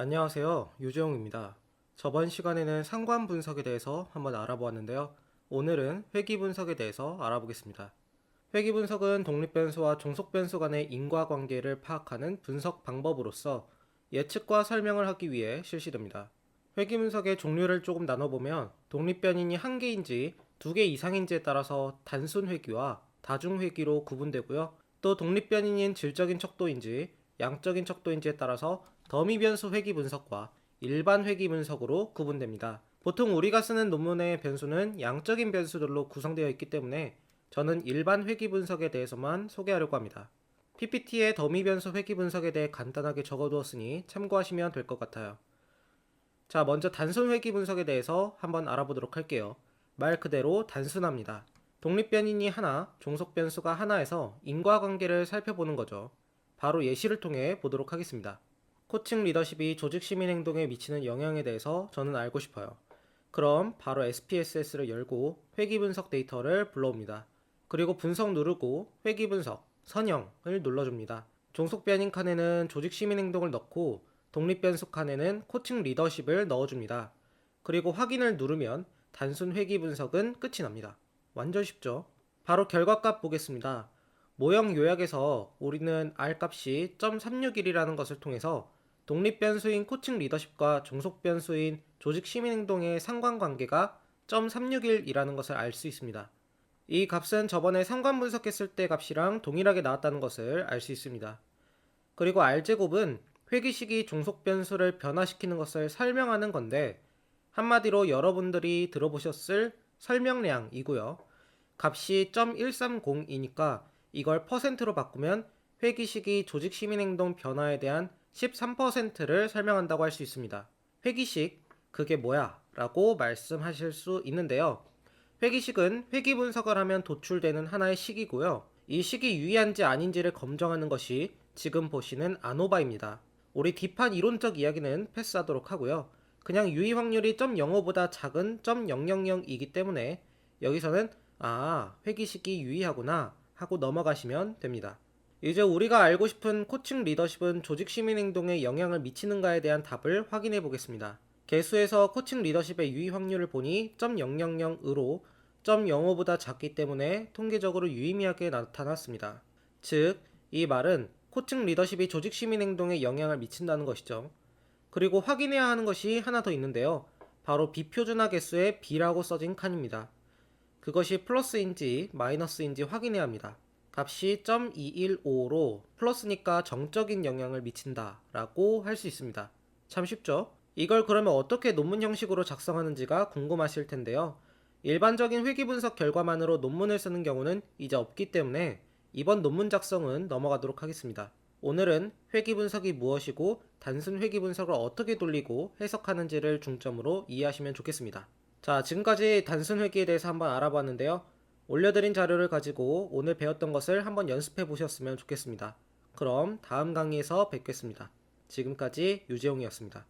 안녕하세요. 유재용입니다. 저번 시간에는 상관 분석에 대해서 한번 알아보았는데요. 오늘은 회귀 분석에 대해서 알아보겠습니다. 회귀 분석은 독립 변수와 종속 변수 간의 인과관계를 파악하는 분석 방법으로서 예측과 설명을 하기 위해 실시됩니다. 회귀 분석의 종류를 조금 나눠보면 독립 변인이 한 개인지 두 개 이상인지에 따라서 단순 회귀와 다중 회귀로 구분되고요. 또 독립 변인인 질적인 척도인지 양적인 척도인지에 따라서 더미 변수 회귀 분석과 일반 회귀 분석으로 구분됩니다. 보통 우리가 쓰는 논문의 변수는 양적인 변수들로 구성되어 있기 때문에 저는 일반 회귀 분석에 대해서만 소개하려고 합니다. PPT에 더미 변수 회귀 분석에 대해 간단하게 적어두었으니 참고하시면 될 것 같아요. 자, 먼저 단순 회귀 분석에 대해서 한번 알아보도록 할게요. 말 그대로 단순합니다. 독립 변인이 하나, 종속 변수가 하나에서 인과관계를 살펴보는 거죠. 바로 예시를 통해 보도록 하겠습니다. 코칭 리더십이 조직 시민 행동에 미치는 영향에 대해서 저는 알고 싶어요. 그럼 바로 SPSS를 열고 회귀 분석 데이터를 불러옵니다. 그리고 분석 누르고 회귀 분석, 선형을 눌러줍니다. 종속 변인 칸에는 조직 시민 행동을 넣고 독립 변수 칸에는 코칭 리더십을 넣어줍니다. 그리고 확인을 누르면 단순 회귀 분석은 끝이 납니다. 완전 쉽죠? 바로 결과값 보겠습니다. 모형 요약에서 우리는 R 값이 0.361이라는 것을 통해서 독립 변수인 코칭 리더십과 종속 변수인 조직 시민 행동의 상관관계가 0.361이라는 것을 알 수 있습니다. 이 값은 저번에 상관 분석했을 때 값이랑 동일하게 나왔다는 것을 알 수 있습니다. 그리고 R제곱은 회귀식이 종속 변수를 변화시키는 것을 설명하는 건데 한마디로 여러분들이 들어보셨을 설명량이고요. 값이 0.130이니까 이걸 퍼센트로 바꾸면 회귀식이 조직 시민 행동 변화에 대한 13%를 설명한다고 할 수 있습니다. 회귀식 그게 뭐야? 라고 말씀하실 수 있는데요. 회귀식은 회귀 분석을 하면 도출되는 하나의 식이고요. 이 식이 유의한지 아닌지를 검정하는 것이 지금 보시는 아노바입니다. 우리 딥한 이론적 이야기는 패스하도록 하고요. 그냥 유의 확률이 0.05보다 작은 0.000이기 때문에 여기서는 아, 회귀식이 유의하구나 하고 넘어가시면 됩니다. 이제 우리가 알고 싶은 코칭 리더십은 조직 시민 행동에 영향을 미치는가에 대한 답을 확인해 보겠습니다. 개수에서 코칭 리더십의 유의 확률을 보니 0.000으로 0.05보다 작기 때문에 통계적으로 유의미하게 나타났습니다. 즉, 이 말은 코칭 리더십이 조직 시민 행동에 영향을 미친다는 것이죠. 그리고 확인해야 하는 것이 하나 더 있는데요. 바로 비표준화 개수의 B라고 써진 칸입니다. 그것이 플러스인지 마이너스인지 확인해야 합니다. 값이 0.215로 플러스니까 정적인 영향을 미친다 라고 할 수 있습니다. 참 쉽죠? 이걸 그러면 어떻게 논문 형식으로 작성하는지가 궁금하실 텐데요. 일반적인 회귀 분석 결과만으로 논문을 쓰는 경우는 이제 없기 때문에 이번 논문 작성은 넘어가도록 하겠습니다. 오늘은 회귀 분석이 무엇이고 단순 회귀 분석을 어떻게 돌리고 해석하는지를 중점으로 이해하시면 좋겠습니다. 자, 지금까지 단순 회귀에 대해서 한번 알아봤는데요. 올려드린 자료를 가지고 오늘 배웠던 것을 한번 연습해 보셨으면 좋겠습니다. 그럼 다음 강의에서 뵙겠습니다. 지금까지 유재용이었습니다.